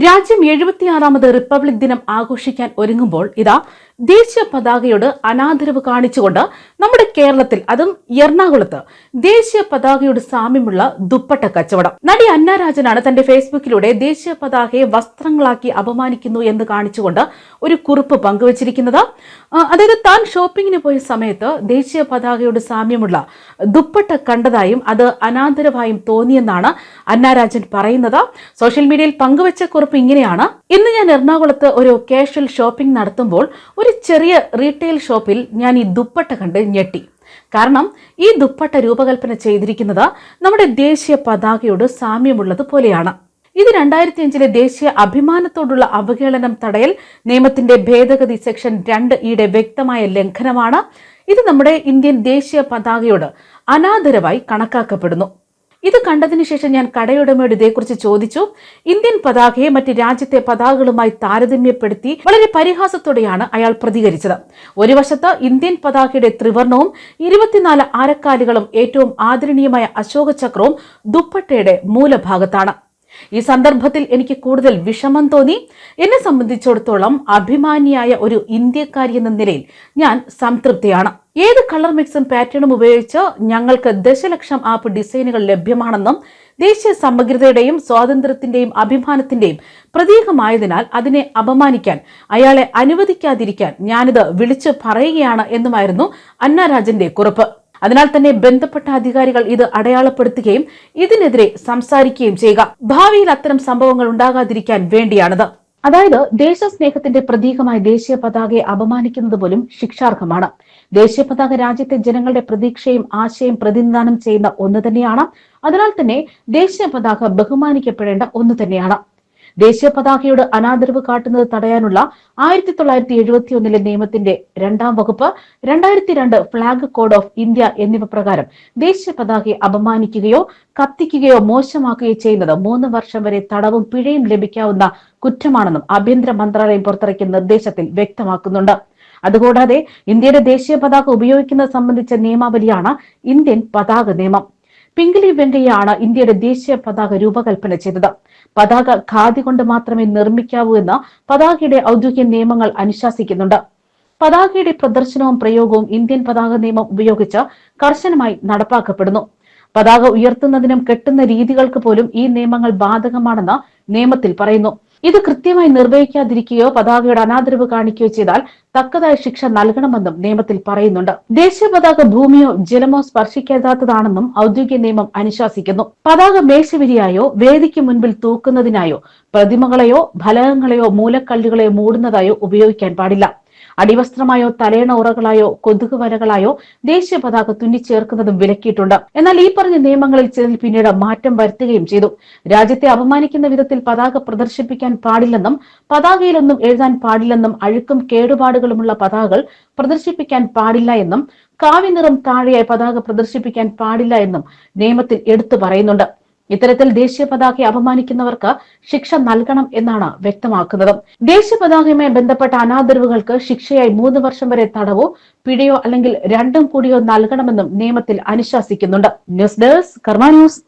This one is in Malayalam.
രാജ്യം എഴുപത്തിയാറാമത് റിപ്പബ്ലിക് ദിനം ആഘോഷിക്കാൻ ഒരുങ്ങുമ്പോൾ ഇതാ ദേശീയ പതാകയോട് അനാദരവ് കാണിച്ചുകൊണ്ട് നമ്മുടെ കേരളത്തിൽ അതും എറണാകുളത്ത് ദേശീയ പതാകയോട് സാമ്യമുള്ള ദുപ്പട്ട കച്ചവടം. നടി അന്ന രാജനാണ് തന്റെ ഫേസ്ബുക്കിലൂടെ ദേശീയ പതാകയെ വസ്ത്രങ്ങളാക്കി അപമാനിക്കുന്നു എന്ന് കാണിച്ചുകൊണ്ട് ഒരു കുറിപ്പ് പങ്കുവച്ചിരിക്കുന്നത്. അതായത് താൻ ഷോപ്പിങ്ങിന് പോയ സമയത്ത് ദേശീയ പതാകയോട് സാമ്യമുള്ള ദുപ്പട്ട കണ്ടതായും അത് അനാദരവായും തോന്നിയെന്നാണ് അന്നാരാജൻ പറയുന്നത്. സോഷ്യൽ മീഡിയയിൽ പങ്കുവച്ച കുറിപ്പ് ഇങ്ങനെയാണ്. ഇന്ന് ഞാൻ എറണാകുളത്ത് ഒരു കാഷ്വൽ ഷോപ്പിംഗ് നടത്തുമ്പോൾ ഒരു ചെറിയ റീറ്റെയിൽ ഷോപ്പിൽ ഞാൻ ഈ ദുപ്പട്ട കണ്ട് ഞെട്ടി. കാരണം ഈ ദുപ്പട്ട രൂപകൽപ്പന ചെയ്തിരിക്കുന്നത് നമ്മുടെ ദേശീയ പതാകയോട് സാമ്യമുള്ളത് പോലെയാണ്. ഇത് രണ്ടായിരത്തി അഞ്ചിലെ ദേശീയ അഭിമാനത്തോടുള്ള അവഹേളനം തടയൽ നിയമത്തിന്റെ ഭേദഗതി സെക്ഷൻ രണ്ട് ഇയുടെ വ്യക്തമായ ലംഘനമാണ്. ഇത് നമ്മുടെ ഇന്ത്യൻ ദേശീയ പതാകയോട് അനാദരവായി കണക്കാക്കപ്പെടുന്നു. ഇത് കണ്ടതിന് ശേഷം ഞാൻ കടയുടമയോട് ഇതേക്കുറിച്ച് ചോദിച്ചു. ഇന്ത്യൻ പതാകയെ മറ്റ് രാജ്യത്തെ പതാകകളുമായി താരതമ്യപ്പെടുത്തി വളരെ പരിഹാസത്തോടെയാണ് അയാൾ പ്രതികരിച്ചത്. ഒരു വശത്ത് ഇന്ത്യൻ പതാകയുടെ ത്രിവർണവും ഇരുപത്തിനാല് ആരക്കാലുകളും ഏറ്റവും ആദരണീയമായ അശോക ചക്രവും ദുപ്പട്ടയുടെ മൂലഭാഗത്താണ്. ഈ സന്ദർഭത്തിൽ എനിക്ക് കൂടുതൽ വിഷമം തോന്നി. എന്നെ സംബന്ധിച്ചിടത്തോളം അഭിമാനിയായ ഒരു ഇന്ത്യക്കാരി എന്ന നിലയിൽ ഞാൻ സംതൃപ്തിയാണ്. ഏത് കളർ മിക്സും പാറ്റേണും ഉപയോഗിച്ച് ഞങ്ങൾക്ക് ദശലക്ഷം ആപ്പ് ഡിസൈനുകൾ ലഭ്യമാണെന്നും ദേശീയ സമഗ്രതയുടെയും സ്വാതന്ത്ര്യത്തിന്റെയും അഭിമാനത്തിന്റെയും പ്രതീകമായതിനാൽ അതിനെ അപമാനിക്കാൻ അയാളെ അനുവദിക്കാതിരിക്കാൻ ഞാനിത് വിളിച്ചു പറയുകയാണ് എന്നുമായിരുന്നു അന്നാരാജന്റെ കുറിപ്പ്. അതിനാൽ തന്നെ ബന്ധപ്പെട്ട അധികാരികൾ ഇത് അടയാളപ്പെടുത്തുകയും ഇതിനെതിരെ സംസാരിക്കുകയും ചെയ്യുക. ഭാവിയിൽ അത്തരം സംഭവങ്ങൾ ഉണ്ടാകാതിരിക്കാൻ വേണ്ടിയാണത്. അതായത് ദേശസ്നേഹത്തിന്റെ പ്രതീകമായ ദേശീയ പതാകയെ അപമാനിക്കുന്നത് പോലും ശിക്ഷാർഹമാണ്. ദേശീയ പതാക രാജ്യത്തെ ജനങ്ങളുടെ പ്രതീക്ഷയും ആശയം പ്രതിനിധാനം ചെയ്യുന്ന ഒന്ന് തന്നെയാണ്. അതിനാൽ തന്നെ ദേശീയ പതാക ബഹുമാനിക്കപ്പെടേണ്ട ഒന്ന് തന്നെയാണ്. ദേശീയ പതാകയോട് അനാദരവ് കാട്ടുന്നത് തടയാനുള്ള ആയിരത്തി തൊള്ളായിരത്തി എഴുപത്തി ഒന്നിലെ നിയമത്തിന്റെ രണ്ടാം വകുപ്പ് രണ്ടായിരത്തി രണ്ട് ഫ്ളാഗ് കോഡ് ഓഫ് ഇന്ത്യ എന്നിവ പ്രകാരം ദേശീയ പതാകയെ അപമാനിക്കുകയോ കത്തിക്കുകയോ മോശമാക്കുകയോ ചെയ്യുന്നത് മൂന്ന് വർഷം വരെ തടവും പിഴയും ലഭിക്കാവുന്ന കുറ്റമാണെന്നും ആഭ്യന്തര മന്ത്രാലയം പുറത്തിറക്കിയ നിർദ്ദേശത്തിൽ വ്യക്തമാക്കുന്നുണ്ട്. അതുകൂടാതെ ഇന്ത്യയുടെ ദേശീയ പതാക ഉപയോഗിക്കുന്നത് സംബന്ധിച്ച നിയമാവലിയാണ് ഇന്ത്യൻ പതാക നിയമം. പിംഗലി വെങ്കയ്യാണ് ഇന്ത്യയുടെ ദേശീയ പതാക രൂപകൽപ്പന ചെയ്തത്. പതാക ഖാദി കൊണ്ട് മാത്രമേ നിർമ്മിക്കാവൂ എന്ന് പതാകയുടെ ഔദ്യോഗിക നിയമങ്ങൾ അനുശാസിക്കുന്നുണ്ട്. പതാകയുടെ പ്രദർശനവും പ്രയോഗവും ഇന്ത്യൻ പതാക നിയമം ഉപയോഗിച്ച് കർശനമായി നടപ്പാക്കപ്പെടുന്നു. പതാക ഉയർത്തുന്നതിനും കെട്ടുന്ന രീതികൾക്ക് പോലും ഈ നിയമങ്ങൾ ബാധകമാണെന്ന് നിയമത്തിൽ പറയുന്നു. ഇത് കൃത്യമായി നിർവഹിക്കാതിരിക്കുകയോ പതാകയുടെ അനാദരവ് കാണിക്കുകയോ ചെയ്താൽ തക്കതായ ശിക്ഷ നൽകണമെന്നും നിയമത്തിൽ പറയുന്നുണ്ട്. ദേശീയ പതാക ഭൂമിയോ ജലമോ സ്പർശിക്കാത്തതാണെന്നും ഔദ്യോഗിക നിയമം അനുശാസിക്കുന്നു. പതാക മേശവിരിയായോ വേദിക്ക് മുൻപിൽ തൂക്കുന്നതിനായോ പ്രതിമകളെയോ ഫലകങ്ങളെയോ മൂലക്കല്ലുകളെയോ മൂടുന്നതായോ ഉപയോഗിക്കാൻ പാടില്ല. അടിവസ്ത്രമായോ തലേണ ഉറകളായോ കൊതുക് വരകളായോ ദേശീയ പതാക തുന്നിച്ചേർക്കുന്നതും വിലക്കിയിട്ടുണ്ട്. എന്നാൽ ഈ പറഞ്ഞ നിയമങ്ങളിൽ ചിലതിൽ പിന്നീട് മാറ്റം വരുത്തുകയും ചെയ്തു. രാജ്യത്തെ അപമാനിക്കുന്ന വിധത്തിൽ പതാക പ്രദർശിപ്പിക്കാൻ പാടില്ലെന്നും പതാകയിലൊന്നും എഴുതാൻ പാടില്ലെന്നും അഴുക്കും കേടുപാടുകളുമുള്ള പതാകകൾ പ്രദർശിപ്പിക്കാൻ പാടില്ല എന്നും കാവ്യനിറം താഴെയായി പതാക പ്രദർശിപ്പിക്കാൻ പാടില്ല എന്നും നിയമത്തിൽ എടുത്തു പറയുന്നുണ്ട്. ഇത്തരത്തിൽ ദേശീയ പതാകയെ അപമാനിക്കുന്നവർക്ക് ശിക്ഷ നൽകണം എന്നാണ് വ്യക്തമാക്കുന്നത്. ദേശീയ പതാകയുമായി ബന്ധപ്പെട്ട അനാദരവുകൾക്ക് ശിക്ഷയായി മൂന്ന് വർഷം വരെ തടവോ പിഴയോ അല്ലെങ്കിൽ രണ്ടും കൂടിയോ നൽകണമെന്നും നിയമത്തിൽ അനുശാസിക്കുന്നുണ്ട്. News desk Karma news.